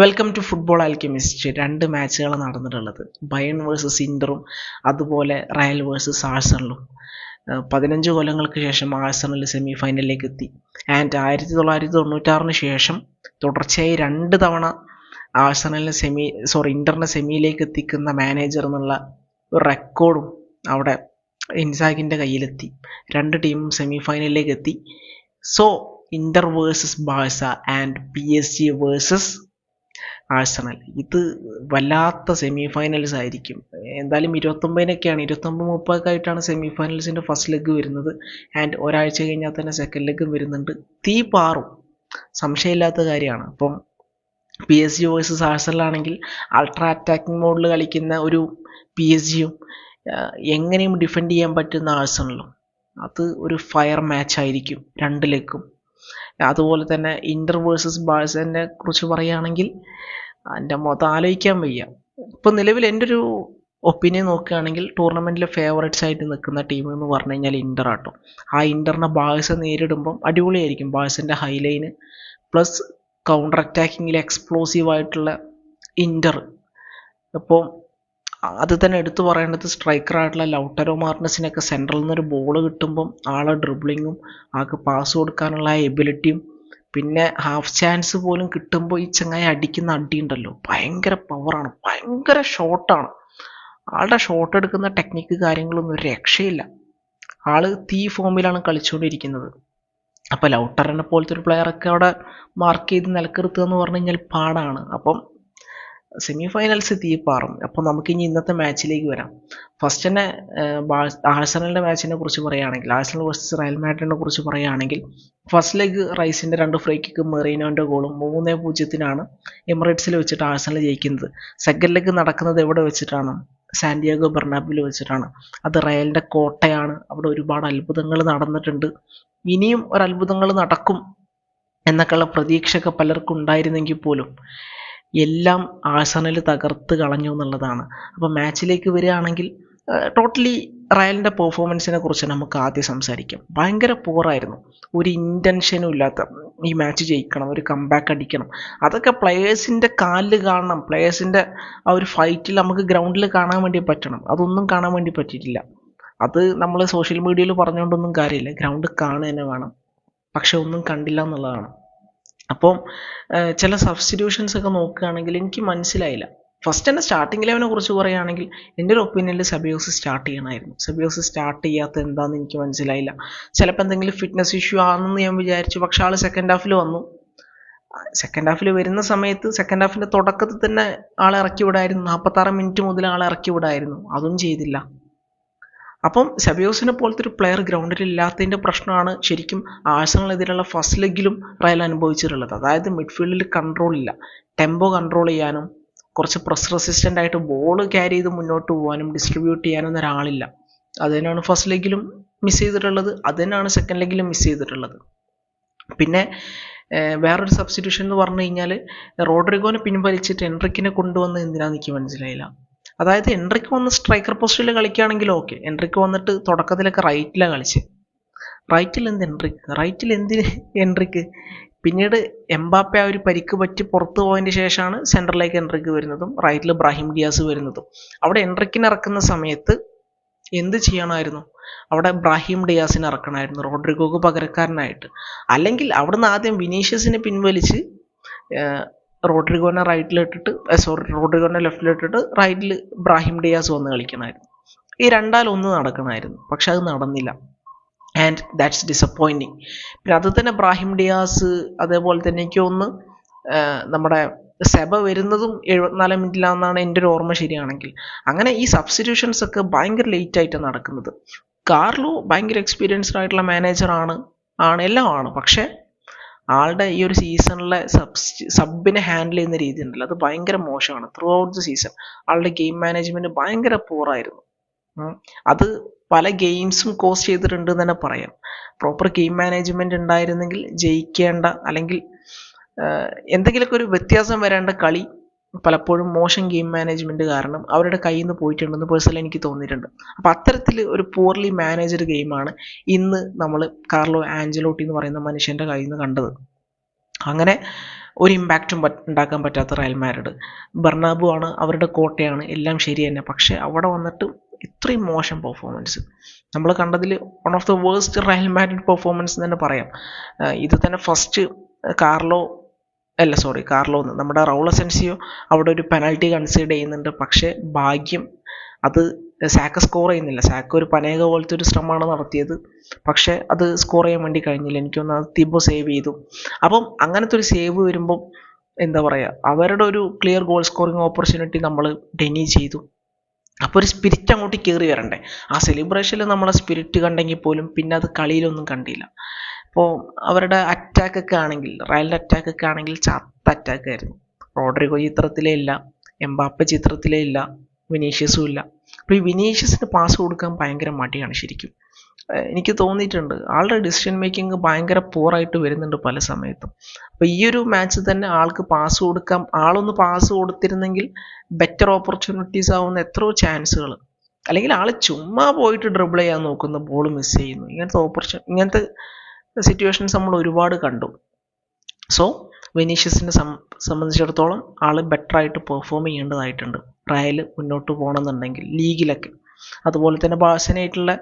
Welcome to football Alchemist രണ്ട് മാച്ചുകൾ നടന്നിട്ടുള്ളത്. Bayern versus ഇന്ററും അതുപോലെ റയൽ വേഴ്സസ് ആഴ്സണലും പതിനഞ്ച് കൊല്ലങ്ങൾക്ക് ശേഷം ആഴ്സണൽ സെമി ഫൈനലിലേക്ക് എത്തി. ആൻഡ് ആയിരത്തി തൊള്ളായിരത്തി തൊണ്ണൂറ്റാറിന് ശേഷം തുടർച്ചയായി രണ്ട് തവണ ആഴ്സണലിന് സെമി സോറി ഇന്ററിനെ സെമിയിലേക്ക് എത്തിക്കുന്ന മാനേജർ എന്നുള്ള ഒരു റെക്കോർഡും അവിടെ ഇൻസാഗിന്റെ കയ്യിലെത്തി. രണ്ട് ടീമും സെമി ഫൈനലിലേക്ക് എത്തി. So Inter versus Barca and P S G versus Arsenal. ഇത് വല്ലാത്ത സെമി ഫൈനൽസ് ആയിരിക്കും. എന്തായാലും ഇരുപത്തൊമ്പതിനൊക്കെയാണ്. ഇരുപത്തൊമ്പത് മുപ്പതൊക്കെ ആയിട്ടാണ് സെമി ഫൈനൽസിന്റെ ഫസ്റ്റ് ലെഗ് വരുന്നത്. ആൻഡ് ഒരാഴ്ച കഴിഞ്ഞാൽ തന്നെ സെക്കൻഡ് ലെഗും വരുന്നുണ്ട്. തീ പാറും. സംശയമില്ലാത്ത കാര്യമാണ്. അപ്പം പി എസ് ജി വേഴ്സസ് ആഴ്സണലാണെങ്കിൽ അൾട്രാ അറ്റാക്കിംഗ് മോഡിൽ കളിക്കുന്ന ഒരു പി എസ് ജിയും എങ്ങനെയും ഡിഫെൻഡ് ചെയ്യാൻ പറ്റുന്ന ആഴ്സണലും അത് ഒരു ഫയർ മാച്ച് ആയിരിക്കും. രണ്ട് ലെഗും അതുപോലെ തന്നെ ഇന്റർ വേഴ്സസ് ബാഴ്സനെ കുറിച്ച് പറയുകയാണെങ്കിൽ എന്റെ മൊത്തം ആലോചിക്കാൻ വയ്യ. ഇപ്പം നിലവിൽ എന്റെ ഒരു ഒപ്പീനിയൻ നോക്കുകയാണെങ്കിൽ ടൂർണമെന്റിലെ ഫേവറേറ്റ്സ് ആയിട്ട് നിൽക്കുന്ന ടീം എന്ന് പറഞ്ഞു കഴിഞ്ഞാൽ ഇന്റർ ആട്ടോ. ആ ഇന്ററിനെ ബാഴ്സ നേരിടുമ്പം അടിപൊളിയായിരിക്കും. ബാഴ്സന്റെ ഹൈലൈൻ പ്ലസ് കൗണ്ടർ അറ്റാക്കിങ്ങിൽ എക്സ്പ്ലോസീവ് ആയിട്ടുള്ള ഇന്റർ അപ്പോൾ അത് തന്നെ എടുത്തു പറയേണ്ടത് സ്ട്രൈക്കറായിട്ടുള്ള ലൗട്ടരോ മാർണസിനൊക്കെ സെൻട്രലിൽ നിന്നൊരു ബോൾ കിട്ടുമ്പം ആളെ ഡ്രിബ്ലിങ്ങും ആൾക്ക് പാസ് കൊടുക്കാനുള്ള എബിലിറ്റിയും പിന്നെ ഹാഫ് ചാൻസ് പോലും കിട്ടുമ്പോൾ ഈ ചങ്ങായി അടിക്കുന്ന അടി ഉണ്ടല്ലോ ഭയങ്കര പവറാണ് ഭയങ്കര ഷോട്ടാണ് ആളുടെ ഷോട്ട് എടുക്കുന്ന ടെക്നിക്ക് കാര്യങ്ങളൊന്നും ഒരു രക്ഷയില്ല. ആൾ തീ ഫോമിലാണ് കളിച്ചുകൊണ്ടിരിക്കുന്നത്. അപ്പോൾ ലൗട്ടറിനെ പോലത്തെ ഒരു പ്ലെയറൊക്കെ അവിടെ മാർക്ക് ചെയ്ത് നിലക്കിറുത്തുക എന്ന് പറഞ്ഞു കഴിഞ്ഞാൽ പാടാണ്. അപ്പം സെമി ഫൈനൽസ് തീപ്പാറും അപ്പോൾ നമുക്ക് ഇനി ഇന്നത്തെ മാച്ചിലേക്ക് വരാം. ഫസ്റ്റ് തന്നെ ആഴ്സണലിന്റെ മാച്ചിനെ കുറിച്ച് പറയുകയാണെങ്കിൽ ആഴ്സണൽ വേഴ്സസ് റയൽ മാഡ്രിഡിനെ കുറിച്ച് പറയുകയാണെങ്കിൽ ഫസ്റ്റ് ലെഗ് റൈസിന്റെ രണ്ട് ഫ്രീ കിക്ക് മെറീനോന്റെ ഗോളും മൂന്ന് പൂജ്യത്തിനാണ് എമിറേറ്റ്സിൽ വെച്ചിട്ട് ആഴ്സണൽ ജയിക്കുന്നത്. സെക്കൻഡ് ലെഗ് നടക്കുന്നത് എവിടെ വെച്ചിട്ടാണ്? സാന്റിയാഗോ ബെർണാബിൽ വെച്ചിട്ടാണ്. അത് റയലിന്റെ കോട്ടയാണ്. അവിടെ ഒരുപാട് അത്ഭുതങ്ങൾ നടന്നിട്ടുണ്ട്. ഇനിയും ഒരു അത്ഭുതങ്ങൾ നടക്കും എന്നൊക്കെയുള്ള പ്രതീക്ഷയൊക്കെ പലർക്കും ഉണ്ടായിരുന്നെങ്കിൽ പോലും. എല്ലാം ആഴ്സണൽ തകർത്ത് കളഞ്ഞു എന്നുള്ളതാണ്. അപ്പോൾ മാച്ചിലേക്ക് വരികയാണെങ്കിൽ ടോട്ടലി റയലിന്റെ പെർഫോമൻസിനെ കുറിച്ച് നമുക്ക് ആദ്യം സംസാരിക്കാം. ഭയങ്കര പോറായിരുന്നു ഒരു ഇന്റൻഷനും ഇല്ലാത്ത ഈ മാച്ച് ജയിക്കണം ഒരു കംബാക്ക് അടിക്കണം. അതൊക്കെ പ്ലെയേഴ്സിന്റെ കാലിൽ കാണണം. പ്ലെയേഴ്സിന്റെ ആ ഒരു ഫൈറ്റിൽ നമുക്ക് ഗ്രൗണ്ടിൽ കാണാൻ വേണ്ടി പറ്റണം. അതൊന്നും കാണാൻ വേണ്ടി പറ്റിയിട്ടില്ല. അത് നമ്മൾ സോഷ്യൽ മീഡിയയിൽ പറഞ്ഞുകൊണ്ടൊന്നും കാര്യമില്ല. ഗ്രൗണ്ട് കാണുക തന്നെ വേണം. പക്ഷെ ഒന്നും കണ്ടില്ല എന്നുള്ളതാണ്. അപ്പം ചില സബ്സ്റ്റിറ്റ്യൂഷൻസ് ഒക്കെ നോക്കുകയാണെങ്കിൽ എനിക്ക് മനസ്സിലായില്ല. ഫസ്റ്റ് തന്നെ സ്റ്റാർട്ടിംഗ് ലെവനെ കുറിച്ച് പറയുകയാണെങ്കിൽ എന്റെ ഒരു ഒപ്പീനിയനിൽ സബിയോസ് സ്റ്റാർട്ട് ചെയ്യണമായിരുന്നു. സബിയോസ് സ്റ്റാർട്ട് ചെയ്യാത്ത എന്താണെന്ന് എനിക്ക് മനസ്സിലായില്ല. ചിലപ്പോൾ എന്തെങ്കിലും ഫിറ്റ്നസ് ഇഷ്യൂ ആണെന്ന് ഞാൻ വിചാരിച്ചു. പക്ഷെ ആൾ സെക്കൻഡ് ഹാഫിൽ വന്നു. സെക്കൻഡ് ഹാഫിൽ വരുന്ന സമയത്ത് സെക്കൻഡ് ഹാഫിന്റെ തുടക്കത്തിൽ തന്നെ ആളെ ഇറക്കി വിടായിരുന്നു. നാൽപ്പത്താറ് മിനിറ്റ് മുതൽ ആളെ ഇറക്കി വിടായിരുന്നു. അതും ചെയ്തില്ല. അപ്പം സബിയോസിനെ പോലത്തെ ഒരു പ്ലെയർ ഗ്രൗണ്ടിൽ ഇല്ലാത്തതിന്റെ പ്രശ്നമാണ് ശരിക്കും ആഴ്സണലിനെതിരെയുള്ള ഫസ്റ്റ് ലെഗിലും റയൽ അനുഭവിച്ചിട്ടുള്ളത്. അതായത് മിഡ്ഫീൽഡിൽ കൺട്രോൾ ഇല്ല. ടെമ്പോ കൺട്രോൾ ചെയ്യാനും കുറച്ച് പ്രസ് റെസിസ്റ്റന്റ് ആയിട്ട് ബോൾ ക്യാരി ചെയ്ത് മുന്നോട്ട് പോകാനും ഡിസ്ട്രിബ്യൂട്ട് ചെയ്യാനും ഒരാളില്ല. അത് തന്നെയാണ് ഫസ്റ്റ് ലെഗിലും മിസ് ചെയ്തിട്ടുള്ളത്. അത് തന്നെയാണ് സെക്കൻഡ് ലെഗിലും മിസ് ചെയ്തിട്ടുള്ളത്. പിന്നെ വേറൊരു സബ്സ്റ്റിറ്റ്യൂഷൻ എന്ന് പറഞ്ഞു കഴിഞ്ഞാൽ റോഡ്രിഗോനെ പിൻവലിച്ചിട്ട് എൻട്രിക്കിനെ കൊണ്ടുവന്ന് എന്തിനാന്ന് എനിക്ക് മനസ്സിലായില്ല. അതായത് എൻട്രിക്ക് വന്ന് സ്ട്രൈക്കർ പോസ്റ്റിൽ കളിക്കുകയാണെങ്കിൽ ഓക്കെ എൻട്രിക്ക് വന്നിട്ട് തുടക്കത്തിലൊക്കെ റൈറ്റിലാണ് കളിച്ചത് റൈറ്റിൽ എന്ത് എൻട്രിക്ക് റൈറ്റിൽ എന്തിന് എൻട്രിക്ക് പിന്നീട് എംബാപ്പെ ആ ഒരു പരിക്ക് പറ്റി പുറത്തു പോയതിന് ശേഷമാണ് സെന്ററിലേക്ക് എൻട്രിക്ക് വരുന്നതും റൈറ്റിൽ ബ്രാഹിം ഡിയാസ് വരുന്നതും. അവിടെ എൻട്രിക്കിന് ഇറക്കുന്ന സമയത്ത് എന്ത് ചെയ്യണമായിരുന്നു? അവിടെ ബ്രാഹിം ഡിയാസിനെ ഇറക്കണമായിരുന്നു റോഡ്രിഗോക്ക് പകരക്കാരനായിട്ട്. അല്ലെങ്കിൽ അവിടുന്ന് ആദ്യം വിനീഷ്യസിനെ പിൻവലിച്ച് റോഡ്രിഗോനെ റൈറ്റിലിട്ടിട്ട് സോറി റോഡ്രിഗോനെ ലെഫ്റ്റിലിട്ടിട്ട് റൈറ്റിൽ ഇബ്രാഹിം ഡിയാസ് വന്ന് കളിക്കണമായിരുന്നു ഈ രണ്ടാൽ ഒന്ന് നടക്കണമായിരുന്നു പക്ഷെ അത് നടന്നില്ല. ആൻഡ് ദാറ്റ്സ് ഡിസപ്പോയിന്റിങ് പിന്നെ അത് തന്നെ ഇബ്രാഹിം ഡിയാസ് അതേപോലെ തന്നെ എനിക്ക് ഒന്ന് നമ്മുടെ സെബ വരുന്നതും എഴുപത്തിനാല് മിനിറ്റിലാണെന്നാണ് എന്റെ ഒരു ഓർമ്മ ശരിയാണെങ്കിൽ. അങ്ങനെ ഈ സബ്സ്റ്റിറ്റ്യൂഷൻസ് ഒക്കെ ഭയങ്കര ലേറ്റ് ആയിട്ടാണ് നടക്കുന്നത്. കാർലോ ഭയങ്കര എക്സ്പീരിയൻസ്ഡ് ആയിട്ടുള്ള മാനേജറാണ് ആണ് എല്ലാം ആണ്. പക്ഷേ ആളുടെ ഈ ഒരു സീസണിലെ സബ് സബിനെ ഹാൻഡിൽ ചെയ്യുന്ന രീതി ഉണ്ടല്ലോ. അത് ഭയങ്കര മോശമാണ്. ത്രൂ ഔട്ട് ദ സീസൺ ആളുടെ ഗെയിം മാനേജ്മെന്റ് ഭയങ്കര പൂറായിരുന്നു അത് പല ഗെയിംസും കോസ്റ്റ് ചെയ്തിട്ടുണ്ട് എന്ന് തന്നെ പറയാം. പ്രോപ്പർ ഗെയിം മാനേജ്മെന്റ് ഉണ്ടായിരുന്നെങ്കിൽ ജയിക്കേണ്ട അല്ലെങ്കിൽ എന്തെങ്കിലുമൊക്കെ ഒരു വ്യത്യാസം വരേണ്ട കളി പലപ്പോഴും മോശം ഗെയിം മാനേജ്മെന്റ് കാരണം അവരുടെ കയ്യിൽ നിന്ന് പോയിട്ടുണ്ടെന്ന് പേഴ്സണലി എനിക്ക് തോന്നിയിട്ടുണ്ട്. അപ്പോൾ അത്തരത്തിൽ ഒരു പൂർലി മാനേജർ ഗെയിമാണ് ഇന്ന് നമ്മൾ കാർലോ ആഞ്ചലോട്ടി എന്ന് പറയുന്ന മനുഷ്യന്റെ കയ്യിൽ നിന്ന് കണ്ടത്. അങ്ങനെ ഒരു ഇമ്പാക്റ്റും ഉണ്ടാക്കാൻ പറ്റാത്ത റയൽ ബെർണാബു ആണ് അവരുടെ കോട്ടയാണ് എല്ലാം ശരി തന്നെ. പക്ഷേ അവിടെ വന്നിട്ട് ഇത്രയും മോശം പെർഫോമൻസ് നമ്മൾ കണ്ടതിൽ one of the worst Real Madrid performance തന്നെ പറയാം. ഇത് തന്നെ ഫസ്റ്റ് കാർലോ അല്ല സോറി കാർലോ എന്ന്. നമ്മുടെ റൗൾ അസെൻസിയോ അവിടെ ഒരു പെനാൽറ്റി കൺസിഡർ ചെയ്യുന്നുണ്ട്. പക്ഷേ ഭാഗ്യം അത് സാക്ക സ്കോർ ചെയ്യുന്നില്ല. സാക്ക ഒരു പനേക പോലത്തെ ഒരു ശ്രമമാണ് നടത്തിയത്. പക്ഷേ അത് സ്കോർ ചെയ്യാൻ വേണ്ടി കഴിഞ്ഞില്ല. എനിക്കൊന്ന് അത് തിബോ സേവ് ചെയ്തു. അപ്പം അങ്ങനത്തെ ഒരു സേവ് വരുമ്പം എന്താ പറയുക അവരുടെ ഒരു ക്ലിയർ ഗോൾ സ്കോറിങ് ഓപ്പർച്യൂണിറ്റി നമ്മൾ ഡെനി ചെയ്തു. അപ്പോൾ ഒരു സ്പിരിറ്റ് അങ്ങോട്ട് കയറി വരണ്ടേ. ആ സെലിബ്രേഷനിൽ നമ്മളെ സ്പിരിറ്റ് കണ്ടെങ്കിൽ പോലും പിന്നെ അത് കളിയിലൊന്നും കണ്ടില്ല. അപ്പോൾ അവരുടെ അറ്റാക്ക് ഒക്കെ ആണെങ്കിൽ റയലിന്റെ അറ്റാക്ക് ഒക്കെ ആണെങ്കിൽ ചത്ത അറ്റാക്ക് ആയിരുന്നു. റോഡ്രിഗോ ചിത്രത്തിലേ ഇല്ല എംബാപ്പ ചിത്രത്തിലേ ഇല്ല വിനീഷ്യസും ഇല്ല. അപ്പോൾ ഈ വിനീഷ്യസിന് പാസ് കൊടുക്കാൻ ഭയങ്കര മടിയാണ് ശരിക്കും. എനിക്ക് തോന്നിയിട്ടുണ്ട് ആളുടെ ഡിസിഷൻ മേക്കിംഗ് ഭയങ്കര പോറായിട്ട് വരുന്നുണ്ട് പല സമയത്തും. അപ്പോൾ ഈ ഒരു മാച്ച് തന്നെ ആൾക്ക് പാസ് കൊടുക്കാൻ ആളൊന്ന് പാസ് കൊടുത്തിരുന്നെങ്കിൽ ബെറ്റർ ഓപ്പർച്യൂണിറ്റീസ് ആവുന്ന എത്രയോ ചാൻസുകൾ അല്ലെങ്കിൽ ആൾ ചുമ്മാ പോയിട്ട് ഡ്രിബിൾ ചെയ്യാൻ നോക്കുന്നു ബോൾ മിസ് ചെയ്യുന്നു. ഇങ്ങനത്തെ ഓപ്പർച്യൂണി ഇങ്ങനത്തെ സിറ്റുവേഷൻസ് നമ്മൾ ഒരുപാട് കണ്ടു. സോ വെനീഷ്യസിനെ സംബന്ധിച്ചിടത്തോളം ആൾ ബെറ്റർ ആയിട്ട് പെർഫോം ചെയ്യേണ്ടതായിട്ടുണ്ട്. റയൽ മുന്നോട്ട് പോകണമെന്നുണ്ടെങ്കിൽ ലീഗിലൊക്കെ. അതുപോലെ തന്നെ ബാഴ്സനായിട്ടുള്ള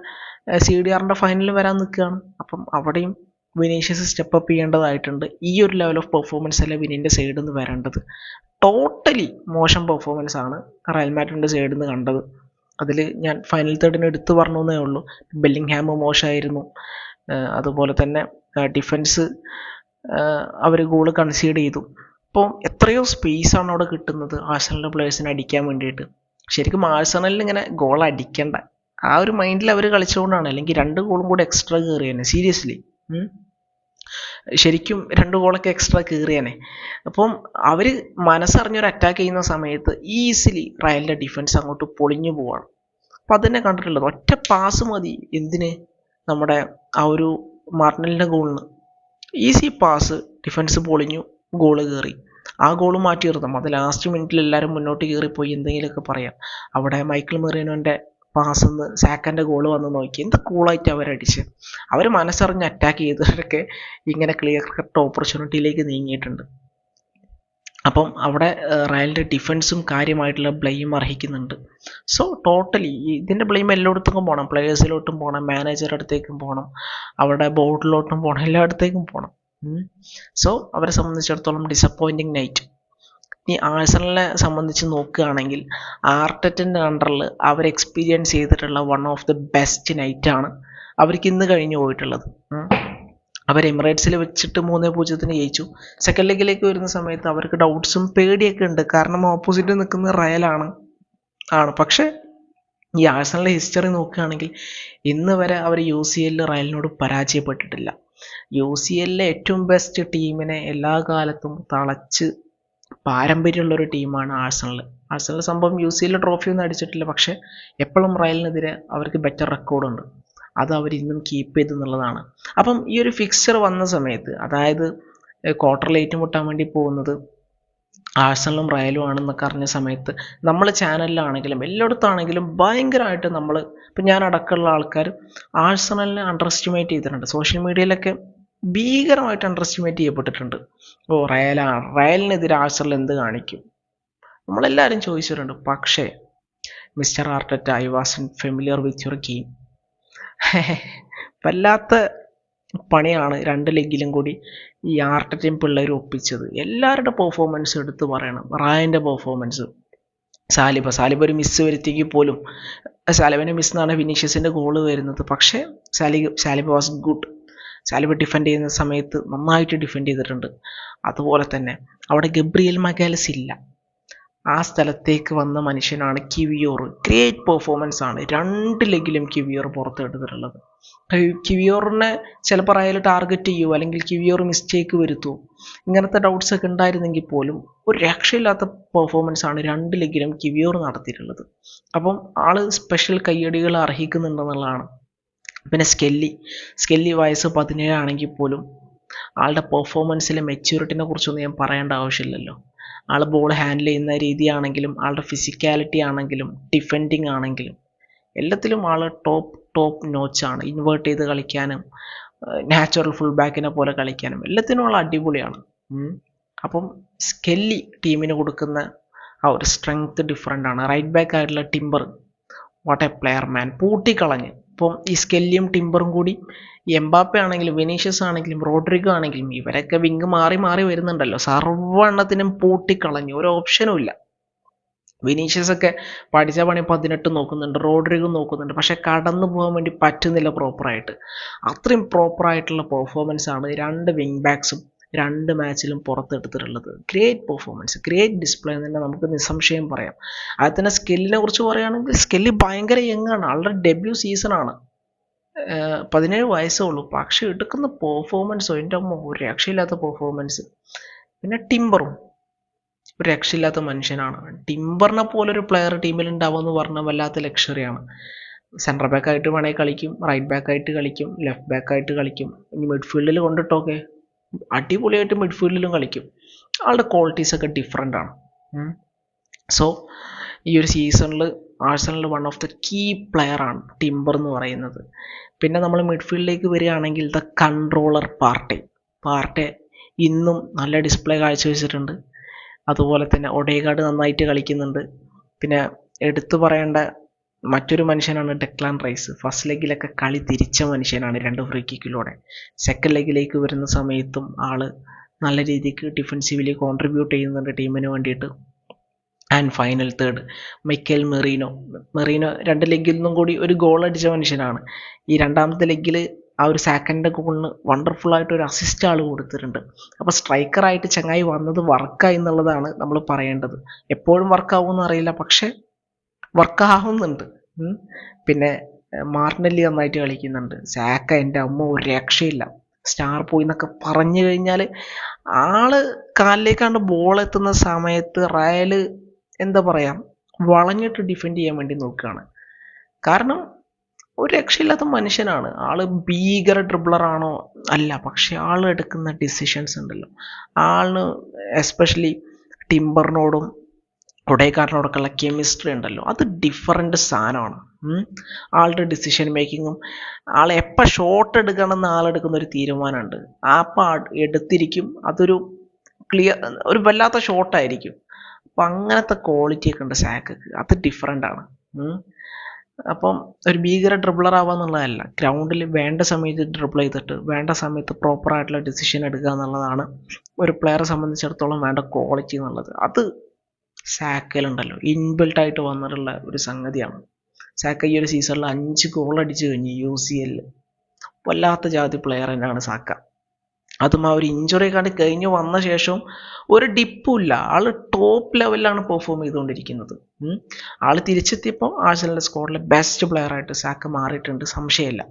സി ഡി ആറിന്റെ ഫൈനലിൽ വരാൻ നിൽക്കുകയാണ്. അപ്പം അവിടെയും വിനീഷ്യസ് സ്റ്റെപ്പ് അപ്പ് ചെയ്യേണ്ടതായിട്ടുണ്ട്. ഈ ഒരു ലെവൽ ഓഫ് പെർഫോമൻസ് അല്ല വിനിന്റെ സൈഡിൽ നിന്ന് വരേണ്ടത്. ടോട്ടലി മോശം പെർഫോമൻസ് ആണ് റയൽ മാഡ്രിഡിന്റെ സൈഡിൽ നിന്ന് കണ്ടത്. അതിൽ ഞാൻ ഫൈനൽ തേർഡിന് എടുത്തു പറഞ്ഞു എന്നേ ഉള്ളൂ. ബെല്ലിംഗ്ഹാം മോശമായിരുന്നു. അതുപോലെ തന്നെ ഡിഫൻസ് അവർ ഗോൾ കൺസീഡ് ചെയ്തു. അപ്പോൾ എത്രയോ സ്പേസ് ആണ് അവിടെ കിട്ടുന്നത് ആഴ്സണലിന്റെ പ്ലേയേഴ്സിനെ അടിക്കാൻ വേണ്ടിയിട്ട്. ശരിക്കും ആഴ്സണലിൽ ഇങ്ങനെ ഗോൾ അടിക്കേണ്ട. ആ ഒരു മൈൻഡിൽ അവർ കളിച്ചുകൊണ്ടാണ് അല്ലെങ്കിൽ രണ്ട് ഗോളും കൂടെ എക്സ്ട്രാ കയറിയേനെ സീരിയസ്ലി ശരിക്കും രണ്ട് ഗോളൊക്കെ എക്സ്ട്രാ കയറിയേനെ അപ്പം അവർ മനസ്സറിഞ്ഞൊരു അറ്റാക്ക് ചെയ്യുന്ന സമയത്ത് ഈസിലി റയലിന്റെ ഡിഫൻസ് അങ്ങോട്ട് പൊളിഞ്ഞു പോവാണ്. അപ്പം അതുതന്നെ കണ്ടിട്ടുള്ളത്. ഒറ്റ പാസ് മതി. എന്തിന്? നമ്മുടെ ആ ഒരു മാർട്ടിനലിന്റെ ഗോളിന് ഈസി പാസ് ഡിഫൻസ് പൊളിഞ്ഞു ഗോൾ കയറി. ആ ഗോൾ മാറ്റി അത് ലാസ്റ്റ് മിനിറ്റിൽ എല്ലാവരും മുന്നോട്ട് കയറിപ്പോയി. എന്തെങ്കിലുമൊക്കെ പറയാം. അവിടെ മൈക്കിൾ മെറീനോന്റെ പാസ് നിന്ന് സാക്കന്റെ ഗോൾ വന്ന് നോക്കി. എന്ത് കൂളായിട്ട് അവരടിച്ച്. അവർ മനസ്സറിഞ്ഞ് അറ്റാക്ക് ചെയ്തവരൊക്കെ ഇങ്ങനെ ക്ലിയർ കട്ട് ഓപ്പർച്യൂണിറ്റിയിലേക്ക് നീങ്ങിയിട്ടുണ്ട്. അപ്പം അവിടെ റയലിന്റെ ഡിഫൻസും കാര്യമായിട്ടുള്ള ബ്ലെയിം അർഹിക്കുന്നുണ്ട്. സോ ടോട്ടലി ഇതിന്റെ ബ്ലെയിം എല്ലായിടത്തേക്കും പോകണം പ്ലെയേഴ്സിലോട്ടും പോകണം മാനേജറുടെ അടുത്തേക്കും പോകണം അവിടെ ബോർഡിലോട്ടും പോകണം എല്ലായിടത്തേക്കും പോകണം സോ അവരെ സംബന്ധിച്ചിടത്തോളം ഡിസപ്പോയിന്റിങ് നൈറ്റ് ഇനി ആഴ്സണലിനെ സംബന്ധിച്ച് നോക്കുകയാണെങ്കിൽ ആർട്ടറ്റിന്റെ അണ്ടറിൽ അവർ എക്സ്പീരിയൻസ് ചെയ്തിട്ടുള്ള വൺ ഓഫ് ദി ബെസ്റ്റ് നൈറ്റാണ് അവർക്ക് ഇന്ന് കഴിഞ്ഞു പോയിട്ടുള്ളത്. അവർ എമിറേറ്റ്സിൽ വെച്ചിട്ട് മൂന്ന് പൂജ്യത്തിന് ജയിച്ചു. സെക്കൻഡ് ലെഗിലേക്ക് വരുന്ന സമയത്ത് അവർക്ക് ഡൗട്ട്സും പേടിയൊക്കെ ഉണ്ട്. കാരണം ഓപ്പോസിറ്റ് നിൽക്കുന്ന റയലാണ് ആണ്. പക്ഷേ ഈ ആഴ്സണലിന്റെ ഹിസ്റ്ററി നോക്കുകയാണെങ്കിൽ ഇന്ന് വരെ അവർ യു സി എല്ലിൽ റയലിനോട് പരാജയപ്പെട്ടിട്ടില്ല. യു സി എല്ലിലെ ഏറ്റവും ബെസ്റ്റ് ടീമിനെ എല്ലാ കാലത്തും തളച്ച് പാരമ്പര്യമുള്ളൊരു ടീമാണ് ആഴ്സണൽ ആഴ്സണൽ സംഭവം യു സി എല്ലിൽ ട്രോഫിയൊന്നും അടിച്ചിട്ടില്ല. പക്ഷേ എപ്പോഴും റയലിനെതിരെ അവർക്ക് ബെറ്റർ റെക്കോർഡുണ്ട് അത് അവർ ഇന്നും കീപ്പ് ചെയ്തു എന്നുള്ളതാണ് അപ്പം ഈ ഒരു ഫിക്സർ വന്ന സമയത്ത് അതായത് ക്വാർട്ടറിൽ ഏറ്റുമുട്ടാൻ വേണ്ടി പോകുന്നത് ആഴ്സണലും റയലും ആണെന്നൊക്കെ അറിഞ്ഞ സമയത്ത് നമ്മൾ ചാനലിലാണെങ്കിലും എല്ലായിടത്താണെങ്കിലും ഭയങ്കരമായിട്ട് നമ്മൾ ഇപ്പം ഞാൻ അടക്കമുള്ള ആൾക്കാർ ആഴ്സണലിനെ അണ്ടർ എസ്റ്റിമേറ്റ് ചെയ്തിട്ടുണ്ട് സോഷ്യൽ മീഡിയയിലൊക്കെ ഭീകരമായിട്ട് അണ്ടർ എസ്റ്റിമേറ്റ് ചെയ്യപ്പെട്ടിട്ടുണ്ട്. ഓ റയലാണ് റയലിനെതിരെ ആഴ്സണൽ എന്ത് കാണിക്കും? നമ്മളെല്ലാവരും ചോദിച്ചിട്ടുണ്ട്. പക്ഷേ mister Arteta I was familiar with your game വല്ലാത്ത പണിയാണ് രണ്ട് ലെഗിലും കൂടി ഈ ടീം പിള്ളേരും ഒപ്പിച്ചത്. എല്ലാവരുടെ പെർഫോമൻസ് എടുത്തു പറയണം. റായന്റെ പെർഫോമൻസ് സാലിബ സാലിബ ഒരു മിസ് വരുത്തിയെങ്കിൽ പോലും സാലിബിന്റെ മിസ് എന്നാണ് വിനീഷ്യസിന്റെ ഗോൾ വരുന്നത്. പക്ഷേ Sali Saliba was good Saliba defend ചെയ്യുന്ന സമയത്ത് നന്നായിട്ട് ഡിഫെൻഡ് ചെയ്തിട്ടുണ്ട്. അതുപോലെ തന്നെ അവിടെ ഗബ്രിയൽ മഗാലസ് ഇല്ല. ആ സ്ഥലത്തേക്ക് വന്ന മനുഷ്യനാണ് കിവിയോർ. ഗ്രേറ്റ് പെർഫോമൻസ് ആണ്. രണ്ട് ലെഗിലും കിവിയോർ പുറത്തെടുത്തിട്ടുള്ളത്. കിവിയോറിനെ ചിലപ്പോൾ റയൽ ടാർഗറ്റ് ചെയ്യുമോ അല്ലെങ്കിൽ കിവിയോർ മിസ്റ്റേക്ക് വരുത്തുമോ ഇങ്ങനത്തെ ഡൗട്ട്സ് ഒക്കെ ഉണ്ടായിരുന്നെങ്കിൽ പോലും ഒരു രക്ഷയില്ലാത്ത പെർഫോമൻസ് ആണ് രണ്ട് ലെഗിലും കിവിയോർ നടത്തിയിട്ടുള്ളത്. അപ്പം ആൾ സ്പെഷ്യൽ കയ്യടികൾ അർഹിക്കുന്നുണ്ടെന്നുള്ളതാണ്. പിന്നെ സ്കെല്ലി. സ്കെല്ലി വയസ്സ് പതിനേഴാണെങ്കിൽ പോലും ആളുടെ പെർഫോമൻസിലെ മെച്യൂരിറ്റിനെ കുറിച്ചൊന്നും ഞാൻ പറയേണ്ട ആവശ്യമില്ലല്ലോ. ആൾ ബോൾ ഹാൻഡിൽ ചെയ്യുന്ന രീതിയാണെങ്കിലും ആളുടെ ഫിസിക്കാലിറ്റി ആണെങ്കിലും ഡിഫെൻഡിങ് ആണെങ്കിലും എല്ലാത്തിലും ആൾ ടോപ്പ് ടോപ്പ് നോച്ചാണ് ഇൻവേർട്ട് ചെയ്ത് കളിക്കാനും നാച്ചുറൽ ഫുൾ ബാക്കിനെ പോലെ കളിക്കാനും എല്ലാത്തിനും ആൾ അടിപൊളിയാണ്. അപ്പം സ്കെല്ലി ടീമിന് കൊടുക്കുന്ന ആ ഒരു സ്ട്രെങ്ത് ഡിഫറെന്റ് ആണ്. റൈറ്റ് ബാക്ക് ആയിട്ടുള്ള Timber what a player man പൂട്ടിക്കളഞ്ഞ്. ഇപ്പം ഈ സ്കെല്ലിയും ടിംബറും കൂടി എംബാപ്പ ആണെങ്കിലും വിനീഷ്യസ് ആണെങ്കിലും റോഡ്രിഗോ ആണെങ്കിലും ഇവരൊക്കെ വിങ് മാറി മാറി വരുന്നുണ്ടല്ലോ. സർവെണ്ണത്തിനും പൂട്ടിക്കളഞ്ഞു. ഒരു ഓപ്ഷനും ഇല്ല. വിനീഷ്യസ് ഒക്കെ പഠിച്ച പണി പതിനെട്ട് നോക്കുന്നുണ്ട്. റോഡ്രിഗോ നോക്കുന്നുണ്ട്. പക്ഷെ കടന്നു പോകാൻ വേണ്ടി പറ്റുന്നില്ല പ്രോപ്പറായിട്ട് അത്രയും പ്രോപ്പറായിട്ടുള്ള പെർഫോമൻസ് ആണ് രണ്ട് വിങ് ബാക്സും രണ്ട് മാച്ചിലും പുറത്തെടുത്തിട്ടുള്ളത്. ഗ്രേറ്റ് പെർഫോമൻസ് ഗ്രേറ്റ് ഡിസ്പ്ലേ എന്ന് തന്നെ നമുക്ക് നിസ്സംശയം പറയാം. അതിൽ തന്നെ സ്കില്ലിനെ കുറിച്ച് പറയുകയാണെങ്കിൽ സ്കില്ല് ഭയങ്കര യങ്ങാണ് ആളുടെ ഡെബ്യൂ സീസണാണ് പതിനേഴ് വയസ്സേ ഉള്ളൂ. പക്ഷെ എടുക്കുന്ന പെർഫോമൻസോ എന്റെ അമ്മ ഒരു രക്ഷയില്ലാത്ത പെർഫോമൻസ് പിന്നെ ടിംബറും ഒരു രക്ഷയില്ലാത്ത മനുഷ്യനാണ്. ടിംബറിനെ പോലെ ഒരു പ്ലെയർ ടീമിൽ ഉണ്ടാവുമെന്ന് പറഞ്ഞാൽ വല്ലാത്ത ലക്ഷറിയാണ് സെന്റർ ബാക്കായിട്ട് വേണമെങ്കിൽ കളിക്കും റൈറ്റ് ബാക്കായിട്ട് കളിക്കും ലെഫ്റ്റ് ബാക്കായിട്ട് കളിക്കും. ഇനി മിഡ്ഫീൽഡിൽ കൊണ്ടിട്ടൊക്കെ അടിപൊളിയായിട്ട് മിഡ്ഫീൽഡിലും കളിക്കും. ആളുടെ ക്വാളിറ്റീസ് ഒക്കെ ഡിഫറെന്റ് ആണ്. സോ ഈ ഒരു സീസണിൽ ആഴ്സണിൽ one of the key player ആണ് ടിമ്പർ എന്ന് പറയുന്നത്. പിന്നെ നമ്മൾ മിഡ്ഫീൽഡിലേക്ക് വരികയാണെങ്കിൽ ദ കൺട്രോളർ പാർട്ടി. പാർട്ടി ഇന്നും നല്ല ഡിസ്പ്ലേ കാഴ്ചവെച്ചിട്ടുണ്ട്. അതുപോലെ തന്നെ ഒഡേഗാർഡ് നന്നായിട്ട് കളിക്കുന്നുണ്ട്. പിന്നെ എടുത്തു പറയേണ്ട മറ്റൊരു മനുഷ്യനാണ് ഡെക്ലാൻ റൈസ്. ഫസ്റ്റ് ലെഗിലൊക്കെ കളി തിരിച്ച മനുഷ്യനാണ് രണ്ട് ഫ്രീ കിക്കിലൂടെ സെക്കൻഡ് ലെഗിലേക്ക് വരുന്ന സമയത്തും ആൾ നല്ല രീതിക്ക് ഡിഫെൻസീവ്ലി കോൺട്രിബ്യൂട്ട് ചെയ്യുന്നുണ്ട് ടീമിന് വേണ്ടിയിട്ട്. And final third Michael Merino. Merino രണ്ട് ലെഗിൽ നിന്നും കൂടി ഒരു ഗോൾ അടിച്ച മനുഷ്യനാണ്. ഈ രണ്ടാമത്തെ ലെഗിൽ ആ ഒരു സെക്കൻഡ് ഗോളിന് വണ്ടർഫുൾ ആയിട്ട് ഒരു അസിസ്റ്റ് ആൾ കൊടുത്തിട്ടുണ്ട്. അപ്പോൾ സ്ട്രൈക്കറായിട്ട് ചങ്ങായി വന്നത് വർക്കായി എന്നുള്ളതാണ് നമ്മൾ പറയേണ്ടത്. എപ്പോഴും വർക്കാവുമെന്ന് അറിയില്ല പക്ഷേ വർക്കാവുന്നുണ്ട് പിന്നെ മാർട്ടിനെല്ലി നന്നായിട്ട് കളിക്കുന്നുണ്ട്. സാക്ക എന്റെ അമ്മ ഒരു രക്ഷയില്ല. സ്റ്റാർ പോയി എന്നൊക്കെ പറഞ്ഞു കഴിഞ്ഞാൽ ആൾ കാലിലേക്കാണ്ട് ബോൾ എത്തുന്ന സമയത്ത് റയൽ എന്താ പറയാ വളഞ്ഞിട്ട് ഡിഫെൻഡ് ചെയ്യാൻ വേണ്ടി നോക്കുകയാണ്. കാരണം ഒരു രക്ഷയില്ലാത്ത മനുഷ്യനാണ്. ആൾ ഭീകര ഡ്രിബ്ലറാണോ അല്ല. പക്ഷെ ആൾ എടുക്കുന്ന ഡിസിഷൻസ് ഉണ്ടല്ലോ. ആളിന് എസ്പെഷ്യലി ടിമ്പറിനോടും ഒടേക്കാരനോടൊക്കെ ഉള്ള കെമിസ്ട്രി ഉണ്ടല്ലോ. അത് ഡിഫറെന്റ് സാധനമാണ്. ആളുടെ ഡിസിഷൻ മേക്കിങ്ങും ആളെ എപ്പോൾ ഷോട്ട് എടുക്കണമെന്ന് ആളെടുക്കുന്ന ഒരു തീരുമാനമുണ്ട്. അപ്പം എടുത്തിരിക്കും. അതൊരു ക്ലിയർ ഒരു വല്ലാത്ത ഷോട്ടായിരിക്കും അപ്പം അങ്ങനത്തെ ക്വാളിറ്റി ഒക്കെ ഉണ്ട് സാക്കക്ക്. അത് ഡിഫറെന്റ് ആണ്. അപ്പം ഒരു ഭീകര ഡ്രിബ്ലർ ആവാന്നുള്ളതല്ല ഗ്രൗണ്ടിൽ വേണ്ട സമയത്ത് ഡ്രിബിൾ ചെയ്തിട്ട് വേണ്ട സമയത്ത് പ്രോപ്പറായിട്ടുള്ള ഡിസിഷൻ എടുക്കുക എന്നുള്ളതാണ് ഒരു പ്ലെയറെ സംബന്ധിച്ചിടത്തോളം വേണ്ട ക്വാളിറ്റി എന്നുള്ളത്. അത് സാക്കയിലുണ്ടല്ലോ ഇൻബിൽട്ട് ആയിട്ട് വന്നിട്ടുള്ള ഒരു സംഗതിയാണ്. സാക്ക ഈ ഒരു സീസണിൽ അഞ്ച് ഗോൾ അടിച്ചു കഴിഞ്ഞു യു സി എല്ലിൽ വല്ലാത്ത ജാതി പ്ലെയർ തന്നെയാണ് സാക്ക അതും ആ ഒരു ഇഞ്ചുറി കണ്ട് കഴിഞ്ഞു വന്ന ശേഷവും ഒരു ഡിപ്പുമില്ല ആൾ ടോപ്പ് ലെവലിലാണ് പെർഫോം ചെയ്തുകൊണ്ടിരിക്കുന്നത്. ആൾ തിരിച്ചെത്തിയപ്പോൾ ആഴ്സണലിന്റെ സ്കോഡിലെ ബെസ്റ്റ് പ്ലെയർ ആയിട്ട് സാക്ക മാറിയിട്ടുണ്ട്. സംശയമില്ല.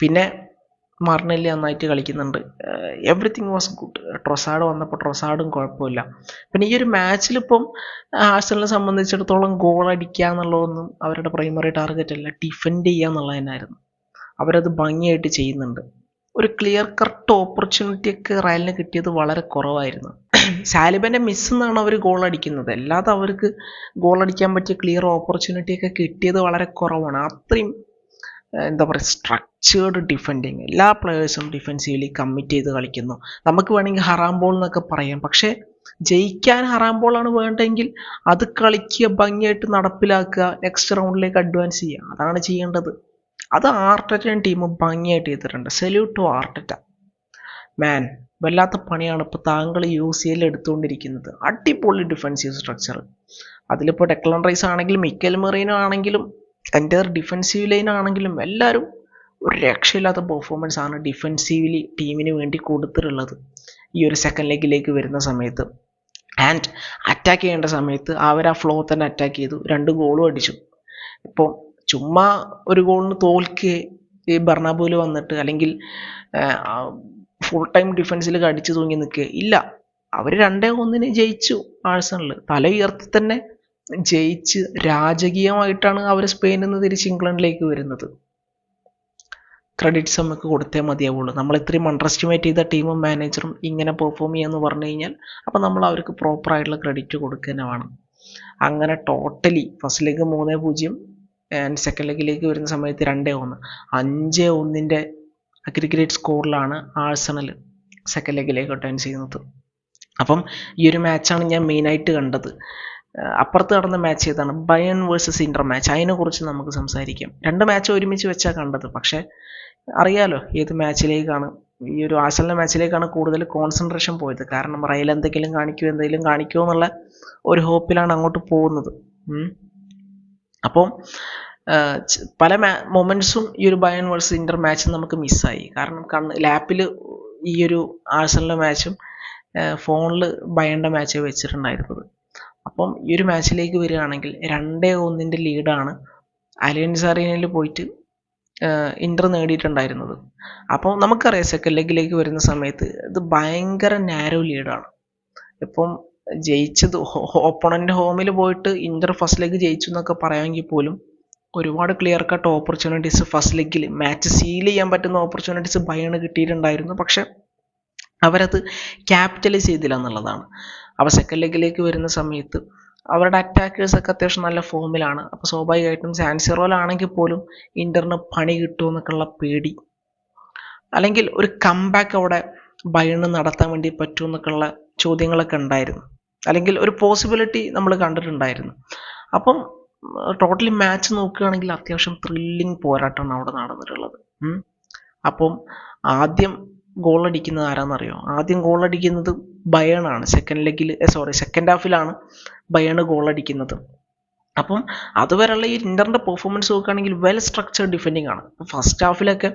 പിന്നെ മാർണല്ലി നന്നായിട്ട് കളിക്കുന്നുണ്ട്. എവറിത്തിങ് വാസ് ഗുഡ് ട്രൊസാഡ് വന്നപ്പോൾ ട്രൊസാഡും കുഴപ്പമില്ല. പിന്നെ ഈ ഒരു മാച്ചിലിപ്പം ആഴ്സണലിനെ സംബന്ധിച്ചിടത്തോളം ഗോൾ അടിക്കുക എന്നുള്ളതൊന്നും അവരുടെ പ്രൈമറി ടാർഗറ്റ് അല്ല. ഡിഫെൻഡ് ചെയ്യുക എന്നുള്ളത് തന്നെയായിരുന്നു അവരത് ഭംഗിയായിട്ട് ചെയ്യുന്നുണ്ട്. ഒരു ക്ലിയർ കട്ട് ഓപ്പർച്യൂണിറ്റി ഒക്കെ റയലിന് കിട്ടിയത് വളരെ കുറവായിരുന്നു. സാലിബന്റെ മിസ് എന്നാണ് അവർ ഗോൾ അടിക്കുന്നത്. അല്ലാതെ അവർക്ക് ഗോൾ അടിക്കാൻ പറ്റിയ ക്ലിയർ ഓപ്പർച്യൂണിറ്റി ഒക്കെ കിട്ടിയത് വളരെ കുറവാണ്. അത്രയും എന്താ പറയുക സ്ട്രക്ചേർഡ് ഡിഫെൻഡിങ് എല്ലാ പ്ലെയേഴ്സും ഡിഫെൻസീവ്ലി കമ്മിറ്റ് ചെയ്ത് കളിക്കുന്നു. നമുക്ക് വേണമെങ്കിൽ ഹറാം ബോൾ എന്നൊക്കെ പറയാം. പക്ഷേ ജയിക്കാൻ ഹറാം ബോളാണ് വേണ്ടതെങ്കിൽ അത് കളിക്കുക ഭംഗിയായിട്ട് നടപ്പിലാക്കുക നെക്സ്റ്റ് റൗണ്ടിലേക്ക് അഡ്വാൻസ് ചെയ്യുക. അതാണ് ചെയ്യേണ്ടത്. അത് ആർട്ടറ്റയും ടീം ഭംഗിയായിട്ട് ചെയ്തിട്ടുണ്ട്. Salute to Arteta. മാൻ വല്ലാത്ത പണിയാണ് ഇപ്പോൾ താങ്കൾ യു സി എൽ എടുത്തുകൊണ്ടിരിക്കുന്നത്. അടിപൊളി ഡിഫെൻസീവ് സ്ട്രക്ചർ അതിലിപ്പോൾ ഡെക്ലൺ റൈസ് ആണെങ്കിലും മിക്കൽ മെറീനോ ആണെങ്കിലും എന്റെ ഡിഫെൻസീവ് ലൈൻ ആണെങ്കിലും എല്ലാവരും ഒരു രക്ഷയില്ലാത്ത പെർഫോമൻസ് ആണ് ഡിഫെൻസീവ്ലി ടീമിന് വേണ്ടി കൊടുത്തിട്ടുള്ളത്. ഈ ഒരു സെക്കൻഡ് ലെഗിലേക്ക് വരുന്ന സമയത്ത്. ആൻഡ് അറ്റാക്ക് ചെയ്യേണ്ട സമയത്ത് അവർ ആ ഫ്ലോ തന്നെ അറ്റാക്ക് ചെയ്തു. രണ്ട് ഗോളും അടിച്ചു. ഇപ്പോൾ ചുമ്മാ ഒരു ഗോളിന് തോൽക്ക് ഈ ബർണാബുവിൽ വന്നിട്ട് അല്ലെങ്കിൽ ഫുൾ ടൈം ഡിഫൻസിൽ അടിച്ചു തൂങ്ങി നിൽക്കുക ഇല്ല. അവർ രണ്ടേ ഒന്നിന് ജയിച്ചു ആഴ്സണൽ തല ഉയർത്തി തന്നെ ജയിച്ച് രാജകീയമായിട്ടാണ് അവർ സ്പെയിനിൽ നിന്ന് തിരിച്ച് ഇംഗ്ലണ്ടിലേക്ക് വരുന്നത്. ക്രെഡിറ്റ്സ് നമുക്ക് കൊടുത്തേ മതിയാവുള്ളൂ. നമ്മൾ ഇത്രയും അണ്ടർ എസ്റ്റിമേറ്റ് ചെയ്ത ടീമും മാനേജറും ഇങ്ങനെ പെർഫോം ചെയ്യാന്ന് പറഞ്ഞു കഴിഞ്ഞാൽ അപ്പോൾ നമ്മൾ അവർക്ക് പ്രോപ്പർ ആയിട്ടുള്ള ക്രെഡിറ്റ് കൊടുക്കുക തന്നെ വേണം അങ്ങനെ ടോട്ടലി ഫസ്റ്റ് ലെഗ് മൂന്ന് പൂജ്യം ആൻഡ് സെക്കൻഡ് ലെഗിലേക്ക് വരുന്ന സമയത്ത് രണ്ടേ ഒന്ന്. അഞ്ച് ഒന്നിന്റെ അഗ്രിഗ്രേറ്റ് സ്കോറിലാണ് ആഴ്സണൽ സെക്കൻഡ് ലെഗിലേക്ക് അറ്റൻഡ് ചെയ്യുന്നത്. അപ്പം ഈ ഒരു മാച്ചാണ് ഞാൻ മെയിനായിട്ട് കണ്ടത്. അപ്പുറത്ത് നടന്ന മാച്ച് ഏതാണ്? ബയൺ വേഴ്സസ് ഇന്റർ മാച്ച് അതിനെക്കുറിച്ച് നമുക്ക് സംസാരിക്കാം. രണ്ട് മാച്ച് ഒരുമിച്ച് വെച്ചാൽ കണ്ടത്. പക്ഷേ അറിയാലോ ഏത് മാച്ചിലേക്കാണ് ഈ ഒരു ആശലന മാച്ചിലേക്കാണ് കൂടുതൽ കോൺസെൻട്രേഷൻ പോയത്. കാരണം റയൽ എന്തെങ്കിലും കാണിക്കുമോ എന്തെങ്കിലും കാണിക്കുമോ എന്നുള്ള ഒരു ഹോപ്പിലാണ് അങ്ങോട്ട് പോകുന്നത്. അപ്പം പല മാ മൊമെന്റ്സും ഈ ഒരു ബയൺ വേഴ്സസ് ഇന്റർ മാച്ച് നമുക്ക് മിസ്സായി കാരണം കണ്ണ് ലാപ്പിൽ ഈ ഒരു ആഴ്സലിന്റെ മാച്ചും ഫോണിൽ ബയണിന്റെ മാച്ചേ വെച്ചിട്ടുണ്ടായിരുന്നത്. അപ്പം ഈ ഒരു മാച്ചിലേക്ക് വരികയാണെങ്കിൽ രണ്ടേ ഒന്നിന്റെ ലീഡാണ് അലയൻസ് അറീനയിൽ പോയിട്ട് ഇന്റർ നേടിയിട്ടുണ്ടായിരുന്നത്. അപ്പോൾ നമുക്കറിയാം സെക്കൻഡ് ലെഗിലേക്ക് വരുന്ന സമയത്ത് ഇത് ഭയങ്കര നാരോ ലീഡാണ് ഇപ്പം ജയിച്ചത് ഓപ്പണന്റ് ഹോമിൽ പോയിട്ട് ഇന്റർ ഫസ്റ്റ് ലെഗ് ജയിച്ചു എന്നൊക്കെ പറയാമെങ്കിൽ പോലും ഒരുപാട് ക്ലിയർ കട്ട് ഓപ്പർച്യൂണിറ്റീസ് ഫസ്റ്റ് ലെഗിൽ മാച്ച് സീൽ ചെയ്യാൻ പറ്റുന്ന ഓപ്പർച്യൂണിറ്റീസ് ബയണ് കിട്ടിയിട്ടുണ്ടായിരുന്നു. പക്ഷെ അവരത് ക്യാപിറ്റലൈസ് ചെയ്തില്ല എന്നുള്ളതാണ്. അപ്പോൾ സെക്കൻഡ് ലെഗിലേക്ക് വരുന്ന സമയത്ത് അവരുടെ അറ്റാക്കേഴ്സ് ഒക്കെ അത്യാവശ്യം നല്ല ഫോമിലാണ് അപ്പോൾ സ്വാഭാവികമായിട്ടും സാൻസിറോയിലാണെങ്കിൽ പോലും ഇന്ററിന് പണി കിട്ടുമെന്നൊക്കെയുള്ള പേടി. അല്ലെങ്കിൽ ഒരു കംബാക്ക് അവിടെ ബയണ് നടത്താൻ വേണ്ടി പറ്റുമെന്നൊക്കെയുള്ള ചോദ്യങ്ങളൊക്കെ ഉണ്ടായിരുന്നു. അല്ലെങ്കിൽ ഒരു പോസിബിലിറ്റി നമ്മൾ കണ്ടിട്ടുണ്ടായിരുന്നു. അപ്പം ടോട്ടലി മാച്ച് നോക്കുകയാണെങ്കിൽ അത്യാവശ്യം ത്രില്ലിങ് പോരാട്ടമാണ് അവിടെ നടന്നിട്ടുള്ളത്. അപ്പം ആദ്യം ഗോൾ അടിക്കുന്നത് ആരാന്നറിയോ? ആദ്യം ഗോൾ അടിക്കുന്നത് ബയണാണ് സെക്കൻഡ് ലെഗിൽ സോറി സെക്കൻഡ് ഹാഫിലാണ് ബയണ് ഗോൾ അടിക്കുന്നത്. അപ്പം അതുവരെയുള്ള ഈ ഇന്ററിന്റെ പെർഫോമൻസ് നോക്കുകയാണെങ്കിൽ വെൽ സ്ട്രക്ചർഡ് ഡിഫെൻഡിങ് ആണ്. ഫസ്റ്റ് ഹാഫിലൊക്കെ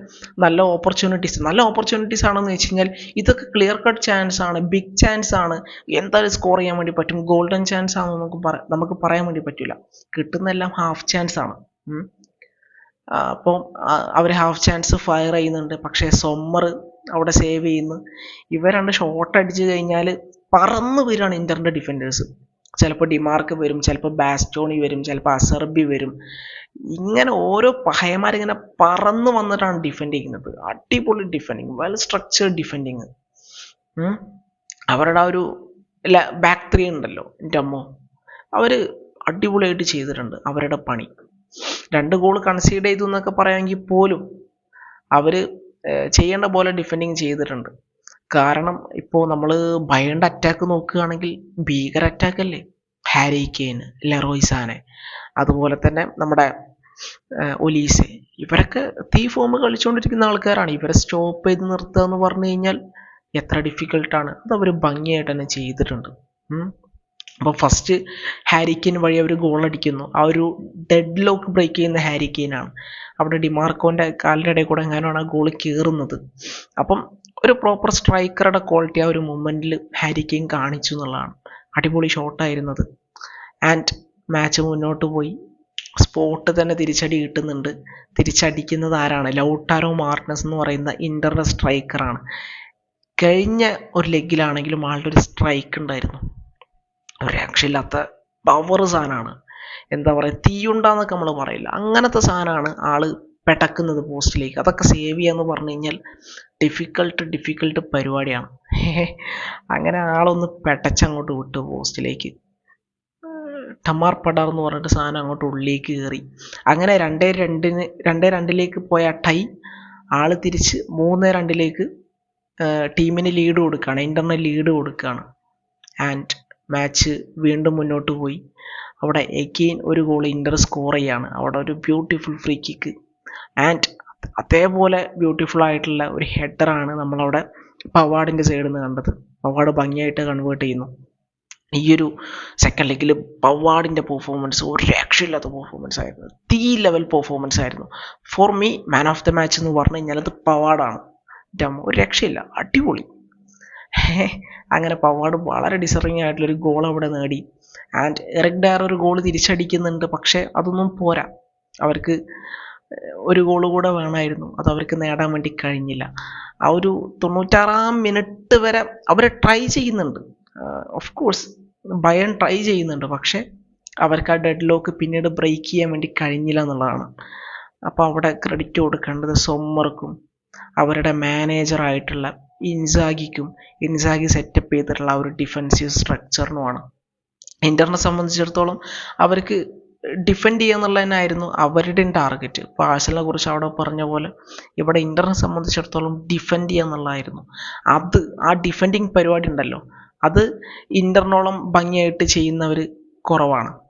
നല്ല ഓപ്പർച്യൂണിറ്റീസ് നല്ല ഓപ്പർച്യൂണിറ്റീസ് ആണെന്ന് വെച്ച് കഴിഞ്ഞാൽ ഇതൊക്കെ ക്ലിയർ കട്ട് ചാൻസ് ആണ് ബിഗ് ചാൻസ് ആണ്. എന്തായാലും സ്കോർ ചെയ്യാൻ വേണ്ടി പറ്റും. ഗോൾഡൻ ചാൻസ് ആണെന്ന് നമുക്ക് നമുക്ക് പറയാൻ വേണ്ടി പറ്റില്ല കിട്ടുന്നതെല്ലാം ഹാഫ് ചാൻസ് ആണ്. അപ്പം അവർ ഹാഫ് ചാൻസ് ഫയർ ചെയ്യുന്നുണ്ട്. പക്ഷേ സൊമ്മർ അവിടെ സേവ് ചെയ്യുന്നു. ഇവരണ്ട് ഷോട്ട് അടിച്ചു കഴിഞ്ഞാൽ പറന്നു വരികയാണ് ഇന്ത്യന്റെ ഡിഫൻഡേഴ്സ് ചിലപ്പോൾ ഡിമാർക്ക് വരും ചിലപ്പോൾ ബാസ്റ്റോണി വരും ചിലപ്പോൾ അസർബി വരും. ഇങ്ങനെ ഓരോ പഹയന്മാരിങ്ങനെ പറന്ന് വന്നിട്ടാണ് ഡിഫെൻഡ് ചെയ്യുന്നത്. അടിപൊളി ഡിഫെൻഡിങ് വെൽ സ്ട്രക്ചേർഡ് ഡിഫെൻഡിങ് അവരുടെ ആ ഒരു ബാക്ക് ത്രീ ഉണ്ടല്ലോ എന്റെ അമ്മോ. അവർ അടിപൊളിയായിട്ട് ചെയ്തിട്ടുണ്ട് അവരുടെ പണി. രണ്ട് ഗോൾ കൺസീഡ് ചെയ്തു എന്നൊക്കെ പറയാമെങ്കിൽ പോലും അവർ ചെയ്യേണ്ട പോലെ ഡിഫെൻഡിങ് ചെയ്തിട്ടുണ്ട്. കാരണം ഇപ്പോൾ നമ്മൾ ബയണ്ട അറ്റാക്ക് നോക്കുകയാണെങ്കിൽ ഭീകര അറ്റാക്ക് അല്ലേ? ഹാരി കെയിൻ അതുപോലെ തന്നെ നമ്മുടെ ഒലീസെ. ഇവരൊക്കെ തീ ഫോം കളിച്ചുകൊണ്ടിരിക്കുന്ന ആൾക്കാരാണ്. ഇവരെ സ്റ്റോപ്പ് ചെയ്ത് നിർത്തുക എന്ന് പറഞ്ഞു കഴിഞ്ഞാൽ എത്ര ഡിഫിക്കൽട്ടാണ് അത് അവർ ഭംഗിയായിട്ട് തന്നെ ചെയ്തിട്ടുണ്ട്. അപ്പോൾ ഫസ്റ്റ് ഹാരിക്കെയിൻ വഴി അവർ ഗോൾ അടിക്കുന്നു. ആ ഒരു ഡെഡ് ലോക്ക് ബ്രേക്ക് ചെയ്യുന്ന ഹാരിക്കെയിനാണ് അവിടെ ഡിമാർക്കോന്റെ കാലിന്റെ ഇടയിൽ കൂടെ എങ്ങനെയാണ് ആ ഗോൾ കയറുന്നത് അപ്പം ഒരു പ്രോപ്പർ സ്ട്രൈക്കറുടെ ക്വാളിറ്റി ആ ഒരു മൊമെന്റിൽ ഹാരിക്കെയിൻ കാണിച്ചു എന്നുള്ളതാണ്. അടിപൊളി ഷോട്ടായിരുന്നത് ആൻഡ് മാച്ച് മുന്നോട്ട് പോയി. സ്പോട്ട് തന്നെ തിരിച്ചടി കിട്ടുന്നുണ്ട്. തിരിച്ചടിക്കുന്നത് ആരാണ്? ലൗട്ടാരോ മാർട്ടിനസ് എന്ന് പറയുന്ന ഇന്ററിന്റെ സ്ട്രൈക്കറാണ് കഴിഞ്ഞ ഒരു ലെഗിലാണെങ്കിലും ആളുടെ ഒരു സ്ട്രൈക്ക് ഉണ്ടായിരുന്നു. ഒരു രക്ഷയില്ലാത്ത പവർ സാധനമാണ് എന്താ പറയുക തീയുണ്ടാന്നൊക്കെ നമ്മൾ പറയില്ല. അങ്ങനത്തെ സാധനമാണ് ആൾ പെടക്കുന്നത് പോസ്റ്റിലേക്ക്. അതൊക്കെ സേവ് ചെയ്യാന്ന് പറഞ്ഞു കഴിഞ്ഞാൽ ഡിഫിക്കൾട്ട് ഡിഫിക്കൾട്ട് പരിപാടിയാണ്. അങ്ങനെ ആളൊന്ന് പെടച്ചങ്ങോട്ട് വിട്ടു പോസ്റ്റിലേക്ക്. ടമാർ പടാർ എന്ന് പറഞ്ഞിട്ട് സാധനം അങ്ങോട്ട് ഉള്ളിലേക്ക് കയറി. അങ്ങനെ രണ്ടേ രണ്ടിന് രണ്ടേ രണ്ടിലേക്ക് പോയ ടൈ ആൾ തിരിച്ച് മൂന്ന് രണ്ടിലേക്ക് ടീമിന് ലീഡ് കൊടുക്കുകയാണ്. ഇന്റർനെറ്റ് ലീഡ് കൊടുക്കുകയാണ്. ആൻഡ് മാച്ച് വീണ്ടും മുന്നോട്ട് പോയി. അവിടെ എഗെയിൻ ഒരു ഗോൾ ഇന്റർ സ്കോർ ചെയ്യാണ്. അവിടെ ഒരു ബ്യൂട്ടിഫുൾ ഫ്രീ കിക്ക് ആൻഡ് അതേപോലെ ബ്യൂട്ടിഫുൾ ആയിട്ടുള്ള ഒരു ഹെഡറാണ് നമ്മളവിടെ പവാഡിന്റെ സൈഡിൽ നിന്ന് കണ്ടത്. പവാഡ് ഭംഗിയായിട്ട് കൺവേർട്ട് ചെയ്യുന്നു. ഈ ഒരു സെക്കൻഡ് ലെഗിൽ പവാഡിന്റെ പെർഫോമൻസ് ഒരു രക്ഷയില്ലാത്ത പെർഫോമൻസ് ആയിരുന്നു. തീ ലെവൽ പെർഫോമൻസ് ആയിരുന്നു. For me man of the match എന്ന് പറഞ്ഞു കഴിഞ്ഞാൽ അത് പവാഡാണ് ഒരു രക്ഷയില്ല. അടിപൊളി. അങ്ങനെ പവാഡ് വളരെ ഡിസറിങ് ആയിട്ടുള്ളൊരു ഗോൾ അവിടെ നേടി. ആൻഡ് എറിക് ഡയർ ഒരു ഗോൾ തിരിച്ചടിക്കുന്നുണ്ട്. പക്ഷേ അതൊന്നും പോരാ. അവർക്ക് ഒരു ഗോൾ കൂടെ വേണമായിരുന്നു. അത് അവർക്ക് നേടാൻ വേണ്ടി കഴിഞ്ഞില്ല. ആ ഒരു തൊണ്ണൂറ്റാറാം മിനിറ്റ് വരെ അവർ ട്രൈ ചെയ്യുന്നുണ്ട്. ഓഫ് കോഴ്സ് ബയൺ ട്രൈ ചെയ്യുന്നുണ്ട്. പക്ഷേ അവർക്ക് ആ ഡെഡ് ലോക്ക് പിന്നീട് ബ്രേക്ക് ചെയ്യാൻ വേണ്ടി കഴിഞ്ഞില്ല എന്നുള്ളതാണ്. അപ്പോൾ അവിടെ ക്രെഡിറ്റ് കൊടുക്കേണ്ടത് സോമർക്കും അവരുടെ മാനേജറായിട്ടുള്ള ഇൻസാഗിക്കും. ഇൻസാഗി സെറ്റപ്പ് ചെയ്തിട്ടുള്ള ആ ഒരു ഡിഫൻസീവ് സ്ട്രക്ചറിനുമാണ് ഇന്ററിനെ സംബന്ധിച്ചിടത്തോളം അവർക്ക് ഡിഫെൻഡ് ചെയ്യുക എന്നുള്ളതിനായിരുന്നു അവരുടെ ടാർഗറ്റ് ഇപ്പോൾ ആഴ്സലിനെ കുറിച്ച് അവിടെ പറഞ്ഞ പോലെ ഇവിടെ ഇന്ററിനെ സംബന്ധിച്ചിടത്തോളം ഡിഫെൻഡ് ചെയ്യുക എന്നുള്ളതായിരുന്നു. അത് ആ ഡിഫെൻഡിങ് പരിപാടി ഉണ്ടല്ലോ. അത് ഇന്ററിനോളം ഭംഗിയായിട്ട് ചെയ്യുന്നവർ കുറവാണ്.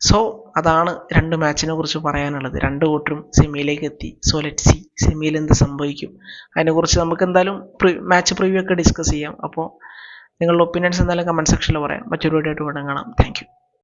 സോ അതാണ് രണ്ട് മാച്ചിനെ കുറിച്ച് പറയാനുള്ളത്. രണ്ട് കൂട്ടരും സെമിയിലേക്ക് എത്തി. സോ ലെറ്റ് സി സെമിയിൽ എന്ത് സംഭവിക്കും. അതിനെക്കുറിച്ച് നമുക്ക് എന്തായാലും മാച്ച് പ്രിവ്യൂ ഒക്കെ ഡിസ്കസ് ചെയ്യാം. അപ്പോൾ നിങ്ങളുടെ ഒപ്പീനിയൻസ് എന്തായാലും കമന്റ് സെക്ഷനിൽ പറയാം. മറ്റൊരു വീഡിയോ ആയിട്ട് വീണ്ടും കാണാം. താങ്ക്